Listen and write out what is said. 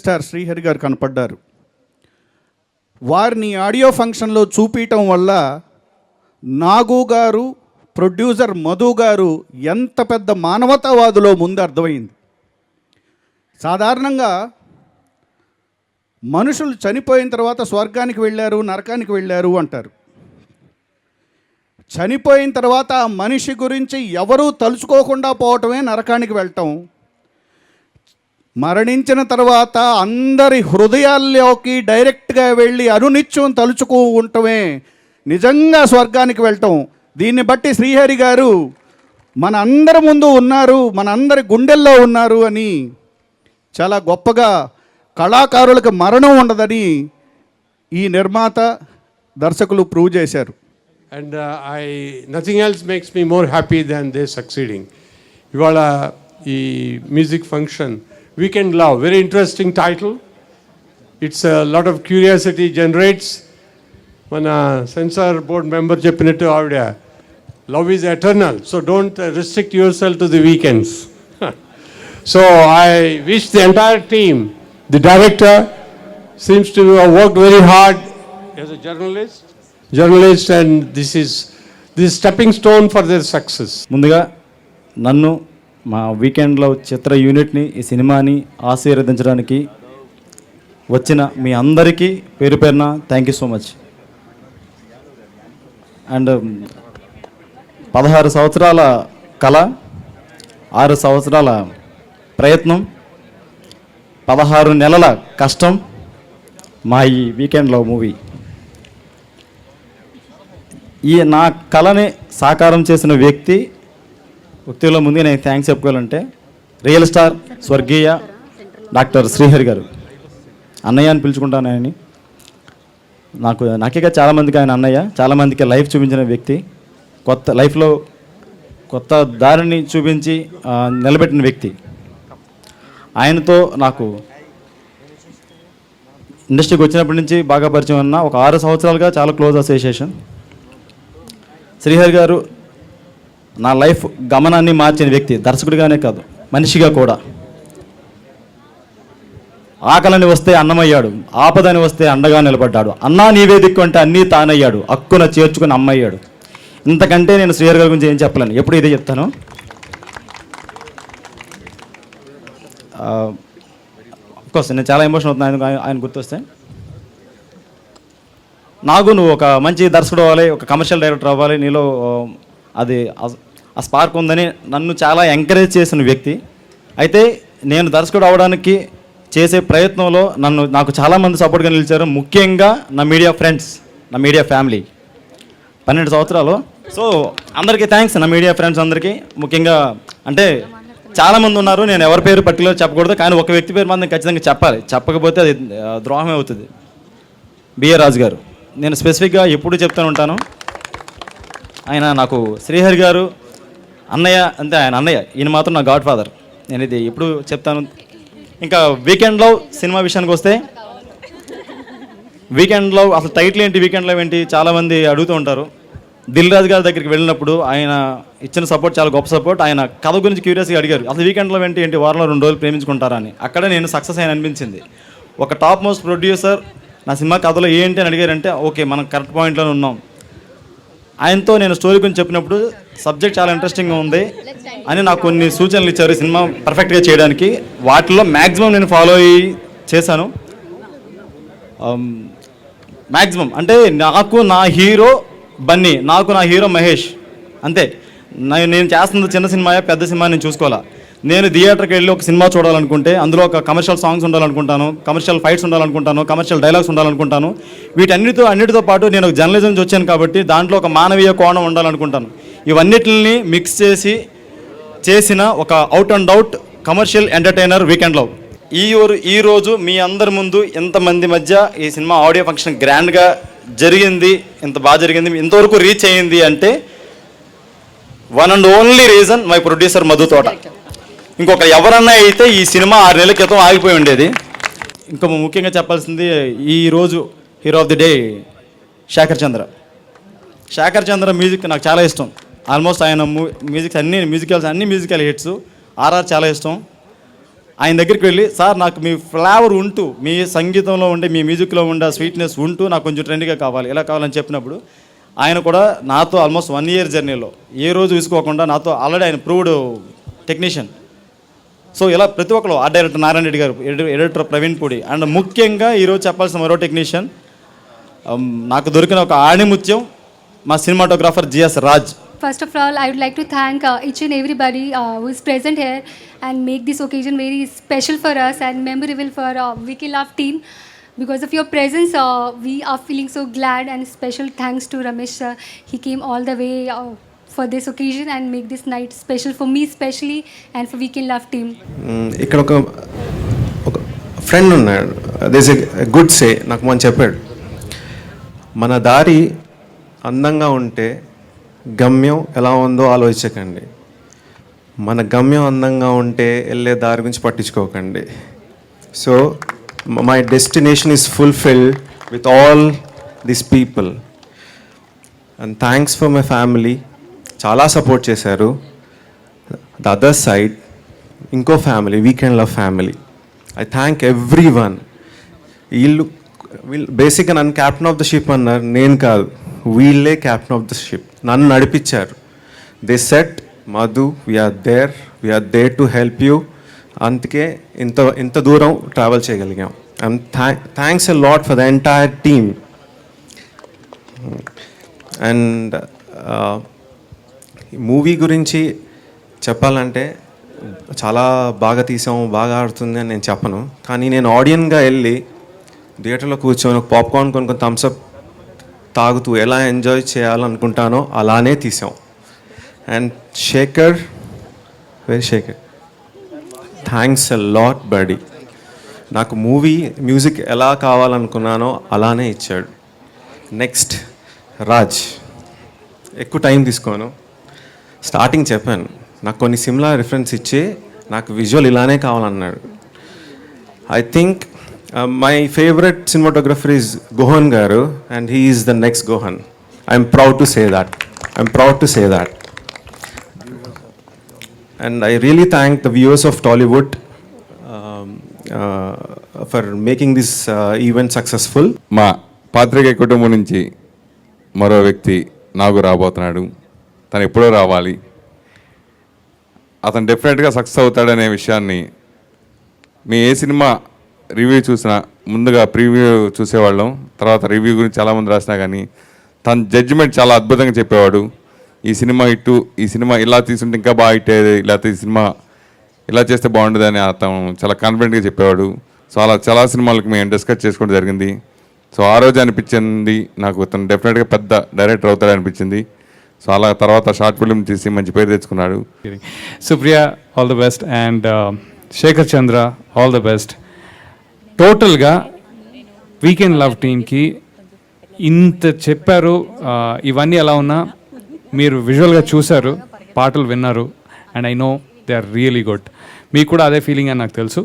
Star Srihari గారు కనపడ్డారు. వారిని ఆడియో ఫంక్షన్లో చూపించటం వల్ల నాగు గారు ప్రొడ్యూసర్ మధు గారు ఎంత పెద్ద మానవతావాదులో ముందు అర్థమైంది. సాధారణంగా మనుషులు చనిపోయిన తర్వాత స్వర్గానికి వెళ్ళారు నరకానికి వెళ్ళారు అంటారు. చనిపోయిన తర్వాత ఆ మనిషి గురించి ఎవరూ తలుచుకోకుండా పోవటమే నరకానికి వెళ్ళటం మరణించిన తర్వాత అందరి హృదయాల్లోకి డైరెక్ట్గా వెళ్ళి అనునిత్యం తలుచుకు ఉండటమే నిజంగా స్వర్గానికి వెళ్ళటం దీన్ని బట్టి శ్రీహరి గారు మన అందరి ముందు ఉన్నారు మన అందరి గుండెల్లో ఉన్నారు అని చాలా గొప్పగా కళాకారులకు మరణం ఉండదని ఈ నిర్మాత దర్శకులు ప్రూవ్ చేశారు. And I nothing else makes me more happy than they succeeding ఇవాళ ఈ music function weekend love very interesting title it's lot of curiosity generates మన సెన్సార్ బోర్డ్ మెంబర్ చెప్పినట్టు ఆవిడ love is eternal so don't restrict your self to the weekends so I wish the entire team the director seems to work very very hard as a journalist and this is this stepping stone for stone success ముందుగా నన్ను మా వీకెండ్లో చిత్ర యూనిట్ని ఈ సినిమాని ఆశీర్వదించడానికి వచ్చిన మీ అందరికీ పేరు పేరున thank you so much and పదహారు సంవత్సరాల కళ ఆరు సంవత్సరాల ప్రయత్నం పదహారు నెలల కష్టం మా ఈ వీకెండ్లో మూవీ. ఈ నా కళని సాకారం చేసిన వ్యక్తి వ్యక్తిలో ముందు నేను థ్యాంక్స్ చెప్పుకోవాలంటే రియల్ స్టార్ స్వర్గీయ డాక్టర్ శ్రీహరి గారు. అన్నయ్య అని పిలుచుకుంటాను ఆయన నాకు నాకే చాలామందికి ఆయన అన్నయ్య చాలామందికి లైఫ్ చూపించిన వ్యక్తి. కొత్త లైఫ్లో కొత్త దారిని చూపించి నిలబెట్టిన వ్యక్తి. ఆయనతో నాకు ఇండస్ట్రీకి వచ్చినప్పటి నుంచి బాగా పరిచయం ఉన్న ఒక ఆరు సంవత్సరాలుగా చాలా క్లోజ్ అసోసియేషన్ శ్రీహరి గారు నా లైఫ్ గమనాన్ని మార్చిన వ్యక్తి దర్శకుడిగానే కాదు మనిషిగా కూడా. ఆకలని వస్తే అన్నమయ్యాడు ఆపదని వస్తే అండగా నిలబడ్డాడు. అన్నా నీవే దిక్కు అంటే అన్నీ తానయ్యాడు అక్కున చేర్చుకుని అమ్మయ్యాడు. ఇంతకంటే నేను శ్రీయర్ గారి గురించి ఏం చెప్పలేను. ఎప్పుడు ఇదే చెప్తాను? కోర్స్ నేను చాలా ఎమోషన్ అవుతున్నాను ఆయన ఆయన గుర్తొస్తే. నాకు నువ్వు ఒక మంచి దర్శకుడు అవ్వాలి ఒక కమర్షియల్ డైరెక్టర్ అవ్వాలి నీలో అది ఆ- స్పార్క్ ఉందని నన్ను చాలా ఎంకరేజ్ చేసిన వ్యక్తి. అయితే నేను దర్శకుడు అవడానికి చేసే ప్రయత్నంలో నన్ను నాకు చాలామంది సపోర్ట్గా నిలిచారు. ముఖ్యంగా నా మీడియా ఫ్రెండ్స్ నా మీడియా ఫ్యామిలీ పన్నెండు సంవత్సరాలు. సో అందరికీ థ్యాంక్స్ నా మీడియా ఫ్రెండ్స్ అందరికీ. ముఖ్యంగా అంటే చాలామంది ఉన్నారు. నేను ఎవరి పేరు పర్టికులర్ చెప్పకూడదు. కానీ ఒక వ్యక్తి పేరు మాత్రం ఖచ్చితంగా చెప్పాలి. చెప్పకపోతే అది ద్రోహమే అవుతుంది. బిఏ రాజు గారు. నేను స్పెసిఫిక్గా ఎప్పుడు చెప్తూ ఉంటాను. ఆయన నాకు శ్రీహరి గారు అన్నయ్య అంతే ఆయన అన్నయ్య ఈయన మాత్రం నా గాడ్ ఫాదర్ నేను ఇది ఎప్పుడు చెప్తాను? ఇంకా వీకెండ్లో సినిమా విషయానికి వస్తే వీకెండ్లో అసలు టైటిల్ ఏంటి వీకెండ్లో ఏంటి చాలామంది అడుగుతూ ఉంటారు. దిల్ రాజు గారి దగ్గరికి వెళ్ళినప్పుడు ఆయన ఇచ్చిన సపోర్ట్ చాలా గొప్ప సపోర్ట్ ఆయన కథ గురించి క్యూరియస్గా అడిగారు అసలు వీకెండ్లో ఏంటి ఏంటి వారంలో రెండు రోజులు ప్రేమించుకుంటారా? అని. అక్కడే నేను సక్సెస్ అయిన అనిపించింది. ఒక టాప్ మోస్ట్ ప్రొడ్యూసర్ నా సినిమా కథలో ఏంటి అని అడిగారంటే ఓకే మనం కరెక్ట్ పాయింట్లోనే ఉన్నాం. ఆయనతో నేను స్టోరీ గురించి చెప్పినప్పుడు సబ్జెక్ట్ చాలా ఇంట్రెస్టింగ్గా ఉంది అని నాకు కొన్ని సూచనలు ఇచ్చారు ఈ సినిమా పర్ఫెక్ట్గా చేయడానికి. వాటిలో మ్యాక్సిమం నేను ఫాలో అయ్యి చేశాను. మ్యాక్సిమం అంటే నాకు నా హీరో బన్నీ నాకు నా హీరో మహేష్ అంతే. నా- నేను చేస్తున్న చిన్న సినిమాయా పెద్ద సినిమా నేను చూసుకోవాలా. నేను థియేటర్కి వెళ్ళి ఒక సినిమా చూడాలనుకుంటే అందులో ఒక కమర్షియల్ సాంగ్స్ ఉండాలనుకుంటాను కమర్షియల్ ఫైట్స్ ఉండాలనుకుంటాను కమర్షియల్ డైలాగ్స్ ఉండాలనుకుంటాను. వీటన్నిటితో అన్నిటితో పాటు నేను ఒక జర్నలిజం నుంచి వచ్చాను కాబట్టి దాంట్లో ఒక మానవీయ కోణం ఉండాలనుకుంటాను. ఇవన్నిటిని మిక్స్ చేసి చేసిన ఒక out and out commercial entertainer వీకెండ్లో ఈ ఊరు ఈ రోజు మీ అందరి ముందు ఇంతమంది మధ్య ఈ సినిమా ఆడియో ఫంక్షన్ గ్రాండ్గా జరిగింది ఇంత బాగా జరిగింది ఇంతవరకు రీచ్ అయ్యింది అంటే one and only reason my producer Madhu Thota ఇంకొక ఎవరన్నా అయితే ఈ సినిమా ఆరు నెలల క్రితం ఆగిపోయి ఉండేది. ఇంకా ముఖ్యంగా చెప్పాల్సింది ఈరోజు hero of the day Shekar Chandra Shekar Chandra music నాకు చాలా ఇష్టం. ఆల్మోస్ట్ ఆయన మ్యూజిక్స్ అన్ని మ్యూజికల్స్ అన్ని మ్యూజికల్ హిట్స్ ఆర్ఆర్ చాలా ఇష్టం. ఆయన దగ్గరికి వెళ్ళి సార్ నాకు మీ ఫ్లేవర్ ఉంటూ మీ సంగీతంలో ఉండే మీ మ్యూజిక్లో ఉండే స్వీట్నెస్ ఉంటూ నాకు కొంచెం ట్రెండ్గా కావాలి. ఎలా కావాలని చెప్పినప్పుడు ఆయన కూడా నాతో ఆల్మోస్ట్ వన్ ఇయర్ జర్నీలో ఏ రోజు విసుకోకుండా నాతో ఆల్రెడీ ఆయన ప్రూవ్డ్ టెక్నీషియన్ సో ఇలా ప్రతి ఒక్కరు ఆర్ట్ డైరెక్టర్ నారాయణ రెడ్డి గారు ఎడిటర్ ప్రవీణ్ పూడి అండ్ ముఖ్యంగా ఈరోజు చెప్పాల్సిన మరో టెక్నీషియన్ నాకు దొరికిన ఒక ఆణిముత్యం మా cinematographer GS Raj. First of all I would like to thank each and everybody who is present here and make this occasion very special for us and memorable for వికిల్ of team because of your presence we are feeling so glad and special thanks to Ramesh he came all the way for this occasion and make this night special for me especially and for Weekend Love team. Mm, ఇక్కడ ఒక ఒక friend ఉన్నాడు. This good say నాకు మనం చెప్పాడు. మన దారి అందంగా ఉంటే గమ్యం ఎలా ఉందో ఆలోచించకండి. మన గమ్యం అందంగా ఉంటే వెళ్ళే దారి గురించి పట్టించుకోకండి. So my destination is fulfilled with all this people and thanks for my family చాలా సపోర్ట్ చేశారు. ద అదర్ సైడ్ ఇంకో family weekend love family I thank everyone వీళ్ళు వీళ్ళు బేసిక్గా నన్ను క్యాప్టెన్ ఆఫ్ ద షిప్ అన్నారు. నేను కాదు వీళ్ళే క్యాప్టెన్ ఆఫ్ ద షిప్ నన్ను నడిపించారు. They said Madhu we are there we are there to help you అందుకే ఇంత ఇంత దూరం ట్రావెల్ చేయగలిగాం. I'm thanks a lot for the entire team and movie గురించి చెప్పాలంటే చాలా బాగా తీసాము బాగా ఆడుతుంది అని నేను చెప్పను. కానీ నేను ఆడియన్గా వెళ్ళి థియేటర్లో కూర్చొని ఒక పాప్కార్న్ కొనుక్కొని థమ్స్అప్ తాగుతూ ఎలా ఎంజాయ్ చేయాలనుకుంటానో అలానే తీసాం. And Shekar very Shekar. Thanks a lot buddy. నాకు మూవీ మ్యూజిక్ ఎలా కావాలనుకున్నానో అలానే ఇచ్చాడు. నెక్స్ట్ రాజ్. ఎక్కువ టైం తీసుకోను. స్టార్టింగ్ చెప్పాను. నాకు కొన్ని సిమిలర్ రిఫరెన్స్ ఇచ్చి నాకు విజువల్ ఇలానే కావాలన్నాడు. I think my favourite cinematographer is Gohan గారు and he is the next Gohan I'm proud to say that I'm proud to say that and I really thank the viewers of Tollywood for making this event successful మా పాత్రికేయ కుటుంబం నుంచి మరో వ్యక్తి నాకు రాబోతున్నాడు. తను ఎప్పుడో రావాలి. అతను డెఫినెట్గా సక్సెస్ అవుతాడనే విషయాన్ని మీ ఏ సినిమా రివ్యూ చూసినా ముందుగా ప్రివ్యూ చూసేవాళ్ళం. తర్వాత రివ్యూ గురించి చాలామంది రాసినా కానీ తన జడ్జిమెంట్ చాలా అద్భుతంగా చెప్పేవాడు. ఈ సినిమా ఇటు ఈ సినిమా ఇలా తీసుంటే ఇంకా బాగా హిట్ అయ్యేది లేకపోతే ఈ సినిమా ఇలా చేస్తే బాగుంటుందని అతను చాలా కాన్ఫిడెంట్గా చెప్పేవాడు. సో అలా చాలా సినిమాలకు మేము డిస్కస్ చేసుకోవడం జరిగింది. సో ఆ రోజు అనిపించింది నాకు. అతను డెఫినెట్గా పెద్ద డైరెక్టర్ అవుతాడు అనిపించింది. సో అలా తర్వాత షార్ట్ ఫిల్మ్ తీసి మంచి పేరు తెచ్చుకున్నాడు. Supriya all the best and Shekar Chandra all the best టోటల్గా వీకెండ్ లవ్ టీమ్కి ఇంత చెప్పారు uh, ఇవన్నీ ఎలా ఉన్నా మీరు విజువల్గా చూశారు పాటలు విన్నారు and I know they are really good మీకు కూడా అదే ఫీలింగ్ అని నాకు తెలుసు.